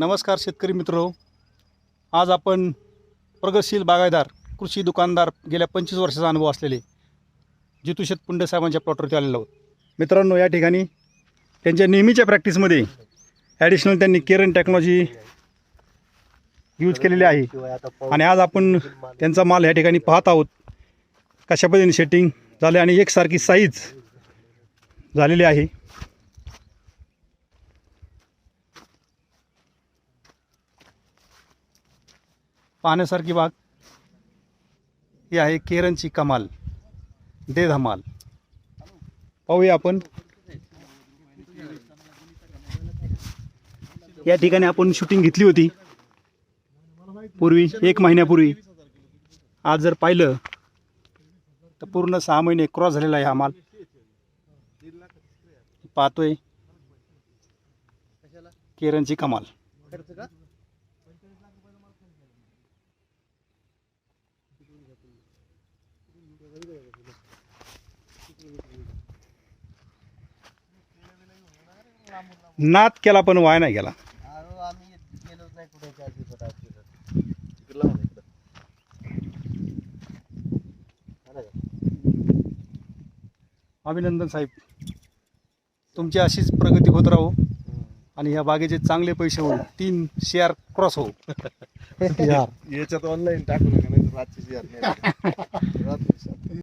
नमस्कार शेतकरी मित्र. आज आपण प्रगतशील बागायदार कृषी दुकानदार गेल्या पंचवीस वर्षाचा अनुभव असलेले जितू शेतपुंडे साहेबांच्या प्लॉटवरती आलेलो आहोत. मित्रांनो या ठिकाणी त्यांच्या नेहमीच्या प्रॅक्टिसमध्ये ॲडिशनल त्यांनी केरन टेक्नॉलॉजी यूज केलेली आहे. आणि आज आपण त्यांचा माल या ठिकाणी पाहत आहोत. कशा पद्धतीने सेटिंग झाले आणि एकसारखी साईज झालेली आहे. पाहण्यासारखी बाग ही आहे केरनची कमाल दे धमाल. पाहूया आपण. या ठिकाणी आपण शूटिंग घेतली होती. पूर्वी एक महिन्यापूर्वी. आज जर पाहिलं तर पूर्ण सहा महिने क्रॉस झालेला आहे हा माल. पाहतोय. केरनची कमाल. नाद केला पण वाय नाही गेला. आम्ही गेलोच नाही कुठे दिवसात अभिनंदन साहेब. तुमची अशीच प्रगती होत राहो आणि ह्या बागेचे चांगले पैसे होऊन तीन शेअर क्रॉस हो याच्यात ऑनलाईन टाकू नका नाही रातची जी नाही रात्री